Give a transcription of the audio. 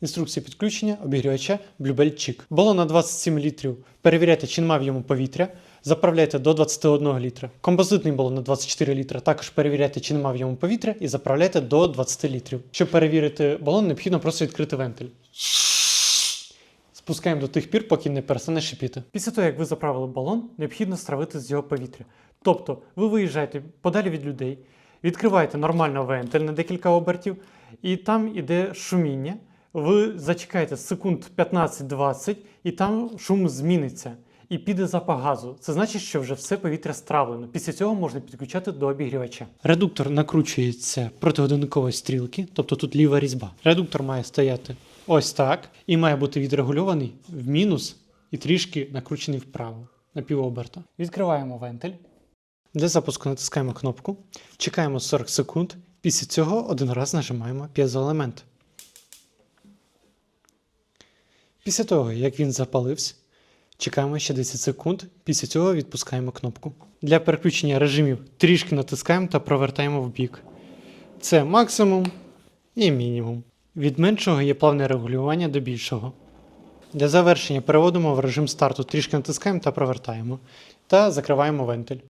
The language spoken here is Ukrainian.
Інструкція підключення обігрівача Bluebell Chic. Балон на 27 літрів. Перевіряйте, чи немає в ньому повітря. Заправляйте до 21 літра. Композитний балон на 24 літра. Також перевіряйте, чи немає в ньому повітря, і заправляйте до 20 літрів. Щоб перевірити балон, необхідно просто відкрити вентиль. Спускаємо до тих пір, поки не перестане шипіти. Після того, як ви заправили балон, необхідно стравити з його повітря. Тобто, ви виїжджаєте подалі від людей, відкриваєте нормально вентиль на декілька обертів, і там іде шуміння. Ви зачекаєте секунд 15-20, і там шум зміниться. І піде запах газу. Це значить, що вже все повітря стравлено. Після цього можна підключати до обігрівача. Редуктор накручується проти годинникової стрілки, тобто тут ліва різьба. Редуктор має стояти ось так і має бути відрегульований в мінус і трішки накручений вправо на півоберта. Відкриваємо вентиль. Для запуску натискаємо кнопку, чекаємо 40 секунд. Після цього один раз нажимаємо п'єзоелемент. Після того, як він запалився, чекаємо ще 10 секунд. Після цього відпускаємо кнопку. Для переключення режимів трішки натискаємо та провертаємо в бік. Це максимум і мінімум. Від меншого є плавне регулювання до більшого. Для завершення переводимо в режим старту, трішки натискаємо та провертаємо. Та закриваємо вентиль.